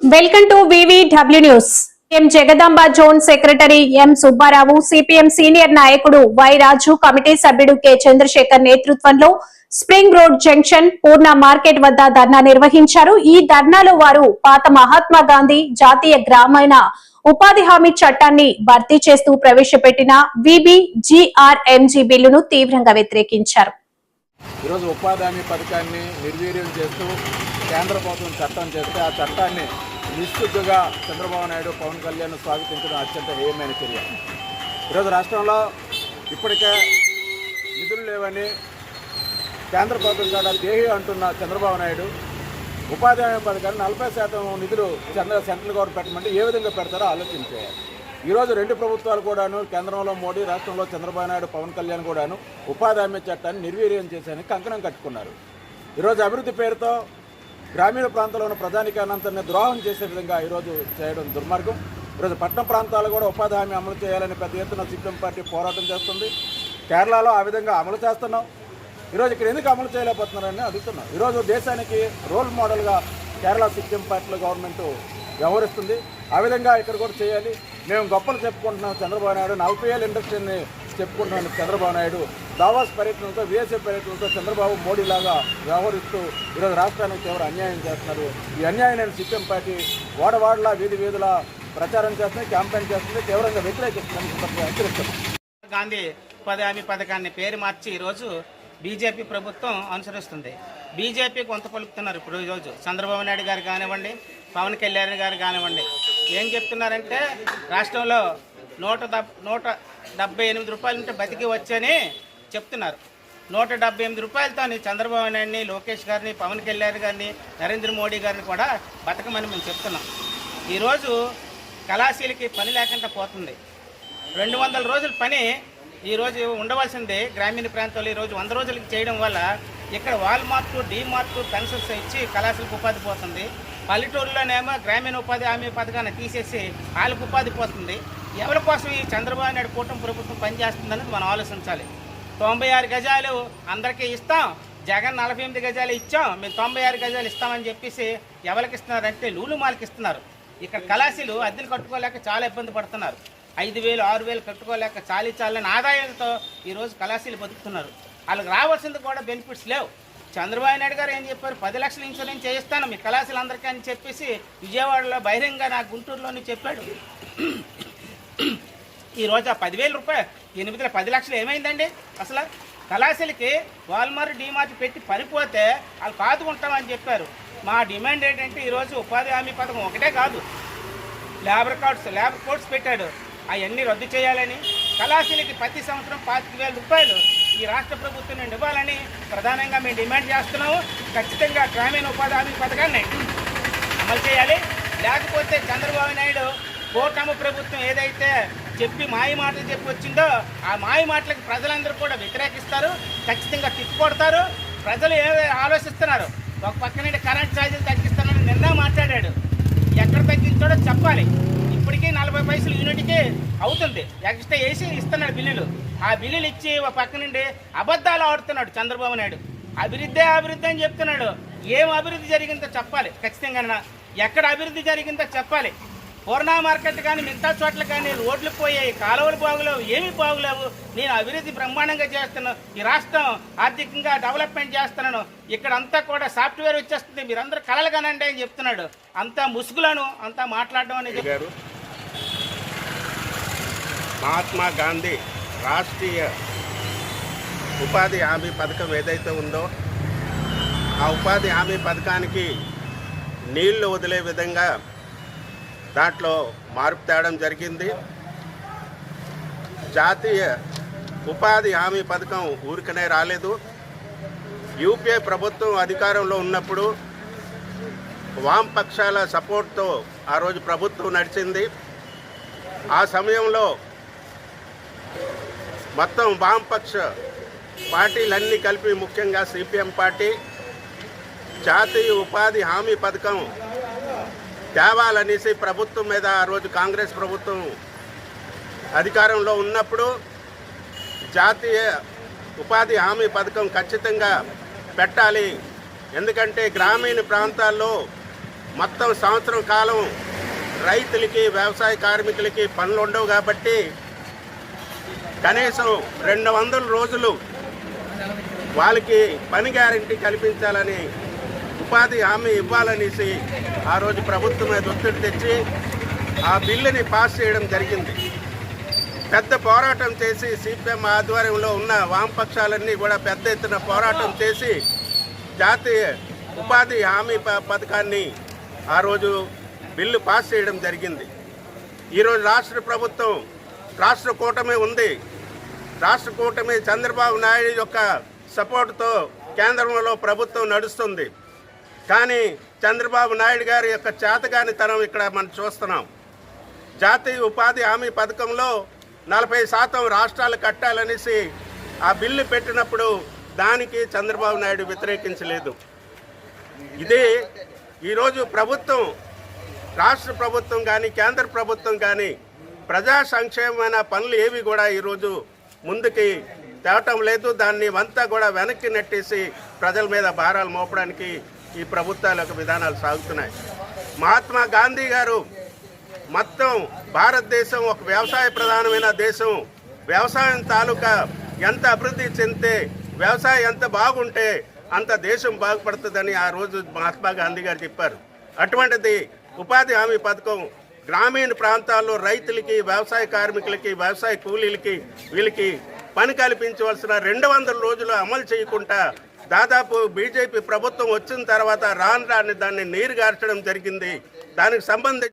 Welcome to VVW news M Jagadamba zone secretary M Subbarao CPM senior నాయకుడు Y Raju committee సభ్యుడు K Chandrasekhar నేతృత్వంలో spring road junction Poorna market వద్ద ధర్నా నిర్వహించారు. ఈ ధర్నాలో వారు పాత మహాత్మా గాంధీ జాతీయ గ్రామీణ ఉపాధి హామీ చట్టాన్ని భర్తీ చేస్తూ ప్రవేశపెట్టిన విబిజిఆర్ఎంజీ బిల్లును తీవ్రంగా వ్యతిరేకించారు. ఈరోజు ఉపాధి హామీ పథకాన్ని నిర్వీర్యం చేస్తూ కేంద్ర ప్రభుత్వం చట్టం చేస్తే ఆ చట్టాన్ని నిశ్చిద్దుగా చంద్రబాబు నాయుడు పవన్ కళ్యాణ్ స్వాగతించడం అత్యంత హేయమైన చర్య. ఈరోజు రాష్ట్రంలో ఇప్పటికే నిధులు లేవని కేంద్ర ప్రభుత్వం కూడా దేహి అంటున్న చంద్రబాబు నాయుడు ఉపాధి హామీ పథకాన్ని నలభై శాతం నిధులు చంద్ర సెంట్రల్ గవర్నమెంట్ పెట్టమంటే ఏ విధంగా పెడతారో ఆలోచించేయాలి ఈరోజు రెండు ప్రభుత్వాలు కూడాను కేంద్రంలో మోడీ రాష్ట్రంలో చంద్రబాబు నాయుడు పవన్ కళ్యాణ్ కూడాను ఉపాధి హామీ చట్టాన్ని నిర్వీర్యం చేశానికి కంకణం కట్టుకున్నారు. ఈరోజు అభివృద్ధి పేరుతో గ్రామీణ ప్రాంతాల్లో ఉన్న ప్రజానికానంతరిని ద్రోహం చేసే విధంగా ఈరోజు చేయడం దుర్మార్గం. ఈరోజు పట్టణ ప్రాంతాలు కూడా ఉపాధి హామీ అమలు చేయాలని పెద్ద ఎత్తున సిపిఎం పార్టీ పోరాటం చేస్తుంది. కేరళలో ఆ విధంగా అమలు చేస్తున్నాం. ఈరోజు ఇక్కడ ఎందుకు అమలు చేయలేకపోతున్నారని అడుగుతున్నాం. ఈరోజు దేశానికి రోల్ మోడల్గా కేరళ సిక్కిం పార్టీల గవర్నమెంట్ వ్యవహరిస్తుంది. ఆ విధంగా ఇక్కడ కూడా చేయాలి. మేము గొప్పలు చెప్పుకుంటున్నాం చంద్రబాబు నాయుడు. నలభై ఏళ్ళ ఇండస్ట్రీని చెప్పుకుంటున్నాం చంద్రబాబు నాయుడు. దావాస్ పర్యటనతో విదేశీ పర్యటనతో చంద్రబాబు మోడీ లాగా వ్యవహరిస్తూ ఈరోజు రాష్ట్రానికి తీవ్ర అన్యాయం చేస్తున్నారు. ఈ అన్యాయం నేను పార్టీ వాడవాడలా వీధి వీధుల ప్రచారం చేస్తుంది క్యాంపెయిన్ చేస్తుంది తీవ్రంగా వ్యతిరేకిస్తుందని సందర్భంగా హెచ్చరిస్తున్నాం గాంధీ ఉపాధి హామీ పథకాన్ని పేరు మార్చి ఈరోజు బీజేపీ ప్రభుత్వం అనుసరిస్తుంది. బీజేపీ కొంత పలుకుతున్నారు ఇప్పుడు ఈరోజు చంద్రబాబు నాయుడు గారు కానివ్వండి పవన్ కళ్యాణ్ గారు కానివ్వండి ఏం చెప్తున్నారంటే రాష్ట్రంలో నూట నూట డెబ్బై ఎనిమిది రూపాయలు ఉంటే బతికి వచ్చని చెప్తున్నారు. నూట డెబ్బై ఎనిమిది రూపాయలతో చంద్రబాబు నాయుడిని లోకేష్ గారిని పవన్ కళ్యాణ్ గారిని నరేంద్ర మోడీ గారిని కూడా బతకమని మేము చెప్తున్నాం. ఈరోజు కళాశీలకి పని లేకుండా పోతుంది. రెండు వందల రోజుల పని ఈరోజు ఉండవలసింది. గ్రామీణ ప్రాంతాల్లో ఈరోజు వంద రోజులకి చేయడం వల్ల ఇక్కడ wall mark D mark pensions ఇచ్చి కళాశాలకు ఉపాధి పోతుంది. పల్లెటూరులోనేమో గ్రామీణ ఉపాధి హామీ పథకాన్ని తీసేసి వాళ్ళకు ఉపాధి పోతుంది. ఎవరి కోసం ఈ చంద్రబాబు నాయుడు కూటమి ప్రభుత్వం పనిచేస్తుందనేది మనం ఆలోచించాలి. తొంభై ఆరు గజాలు అందరికీ ఇస్తాం. జగన్ నలభై ఎనిమిది గజాలు ఇచ్చాం. మేము తొంభై ఆరు గజాలు ఇస్తామని చెప్పేసి ఎవరికి ఇస్తున్నారంటే లూలు మాలకి ఇస్తున్నారు. ఇక్కడ కళాశీలు అద్దెలు కట్టుకోలేక చాలా ఇబ్బంది పడుతున్నారు. ఐదు వేలు ఆరు వేలు కట్టుకోలేక చాలీ చాలని ఆదాయంతో ఈరోజు కళాశీలు బతుకుతున్నారు. వాళ్ళకి రావాల్సింది కూడా బెనిఫిట్స్ లేవు. చంద్రబాబు నాయుడు గారు ఏం చెప్పారు? పది లక్షల ఇన్సూరెన్స్ చేయిస్తాను మీ కళాశాల అందరికీ అని చెప్పేసి విజయవాడలో బహిరంగ నా గుంటూరులోని చెప్పాడు. ఈరోజు ఆ పదివేల రూపాయలు ఎనిమిదిలో పది లక్షలు ఏమైందండి? అసలు కళాశాలకి వాల్మార్ డిమార్ట్ పెట్టి పనిపోతే వాళ్ళు కాదుకుంటామని చెప్పారు. మా డిమాండ్ ఏంటంటే ఈరోజు ఉపాధి హామీ పథకం ఒకటే కాదు. లేబర్ కార్డ్స్ లేబర్ కోడ్స్ పెట్టాడు. అవన్నీ రద్దు చేయాలని కళాశాలకి ప్రతి సంవత్సరం పాతిక వేల రూపాయలు ఈ రాష్ట్ర ప్రభుత్వం నుండి ఇవ్వాలని ప్రధానంగా మేము డిమాండ్ చేస్తున్నాము. ఖచ్చితంగా గ్రామీణ ఉపాధి హామీ పథకాన్ని అమలు చేయాలి. లేకపోతే చంద్రబాబు నాయుడు కూటమి ప్రభుత్వం ఏదైతే చెప్పి మాయ మాటలు చెప్పి వచ్చిందో ఆ మాయ మాటలకు ప్రజలందరూ కూడా వ్యతిరేకిస్తారు ఖచ్చితంగా తిప్పుకొడతారు. ప్రజలు ఏ ఆలోచిస్తున్నారు? ఒక పక్క నుండి కరెంట్ ఛార్జీలు తగ్గిస్తానని నిన్న మాట్లాడాడు. ఎక్కడ తగ్గించాడో చెప్పాలి. ఇప్పటికీ నలభై పైసలు యూనిట్కి అవుతుంది. ఎక్స్ట్రా వేసి ఇస్తున్నాడు బిల్లులు. ఆ బిల్లులు ఇచ్చి ఒక పక్క నుండి అబద్ధాలు ఆడుతున్నాడు చంద్రబాబు నాయుడు. అభివృద్ధి అభివృద్ధి అని చెప్తున్నాడు. ఏం అభివృద్ధి జరిగిందో చెప్పాలి. ఖచ్చితంగా ఎక్కడ అభివృద్ధి జరిగిందో చెప్పాలి. పూర్ణ మార్కెట్ కానీ మిగతా చోట్ల కానీ రోడ్లు పోయాయి కాలువలు బాగులేవు ఏమీ బాగులేవు. నేను అభివృద్ధి బ్రహ్మాండంగా చేస్తున్నాను. ఈ రాష్ట్రం ఆర్థికంగా డెవలప్మెంట్ చేస్తున్నాను. ఇక్కడ అంతా కూడా సాఫ్ట్వేర్ వచ్చేస్తుంది. మీరందరూ కలలు కనండి అని చెప్తున్నాడు. అంతా ముసుగులను అంతా మాట్లాడడం అనేది గారు మహాత్మా గాంధీ రాష్ట్రీయ ఉపాధి హామీ పథకం ఏదైతే ఉందో ఆ ఉపాధి హామీ పథకానికి నీళ్ళు వదిలే విధంగా దాంట్లో మార్పు తేవడం జరిగింది. జాతీయ ఉపాధి హామీ పథకం ఊరికనే రాలేదు. యూపీఏ ప్రభుత్వం అధికారంలో ఉన్నప్పుడు వామపక్షాల సపోర్ట్తో ఆ రోజు ప్రభుత్వం నడిచింది. ఆ సమయంలో మొత్తం వామపక్ష పార్టీలన్నీ కలిపి ముఖ్యంగా సిపిఎం పార్టీ జాతీయ ఉపాధి హామీ పథకం తేవాలనేసి ప్రభుత్వం మీద ఆ రోజు కాంగ్రెస్ ప్రభుత్వం అధికారంలో ఉన్నప్పుడు జాతీయ ఉపాధి హామీ పథకం ఖచ్చితంగా పెట్టాలి. ఎందుకంటే గ్రామీణ ప్రాంతాల్లో మొత్తం సంవత్సరం కాలం రైతులకి వ్యవసాయ కార్మికులకి పనులు ఉండవు కాబట్టి కనీసం రెండు వందల రోజులు వాళ్ళకి పని గ్యారంటీ కల్పించాలని ఉపాధి హామీ ఇవ్వాలనేసి ఆ రోజు ప్రభుత్వం మీద ఒత్తిడి తెచ్చి ఆ బిల్లుని పాస్ చేయడం జరిగింది. పెద్ద పోరాటం చేసి సిపిఎం ఆధ్వర్యంలో ఉన్న వామపక్షాలన్నీ కూడా పెద్ద ఎత్తున పోరాటం చేసి జాతీయ ఉపాధి హామీ ప- పథకాన్ని ఆ రోజు బిల్లు పాస్ చేయడం జరిగింది. ఈరోజు రాష్ట్ర ప్రభుత్వం రాష్ట్ర కూటమి ఉంది. రాష్ట్ర కూటమి చంద్రబాబు నాయుడు యొక్క సపోర్ట్తో కేంద్రంలో ప్రభుత్వం నడుస్తుంది. కానీ చంద్రబాబు నాయుడు గారి యొక్క చేతగానితనం ఇక్కడ మనం చూస్తున్నాం. జాతీయ ఉపాధి హామీ పథకంలో నలభై శాతం రాష్ట్రాలు కట్టాలనేసి ఆ బిల్లు పెట్టినప్పుడు దానికి చంద్రబాబు నాయుడు వ్యతిరేకించలేదు. ఇది ఈరోజు ప్రభుత్వం రాష్ట్ర ప్రభుత్వం కానీ కేంద్ర ప్రభుత్వం కానీ ప్రజా సంక్షేమమైన పనులు ఏవి కూడా ఈరోజు ముందుకి తేవటం లేదు. దాన్ని అంతా కూడా వెనక్కి నెట్టేసి ప్రజల మీద భారాలు మోపడానికి ఈ ప్రభుత్వాల యొక్క విధానాలు సాగుతున్నాయి. మహాత్మా గాంధీ గారు మొత్తం భారతదేశం ఒక వ్యవసాయ ప్రధానమైన దేశం. వ్యవసాయం తాలూకా ఎంత అభివృద్ధి చెందితే వ్యవసాయం ఎంత బాగుంటే అంత దేశం బాగుపడుతుందని ఆ రోజు మహాత్మా గాంధీ గారు చెప్పారు. అటువంటిది ఉపాధి హామీ పథకం గ్రామీణ ప్రాంతాల్లో రైతులకి వ్యవసాయ కార్మికులకి వ్యవసాయ కూలీలకి వీళ్ళకి పని కల్పించవలసిన రెండు వందల రోజులు అమలు చేయకుండా దాదాపు బీజేపీ ప్రభుత్వం వచ్చిన తర్వాత రాను రాని దాన్ని నీరు గార్చడం జరిగింది. దానికి సంబంధించి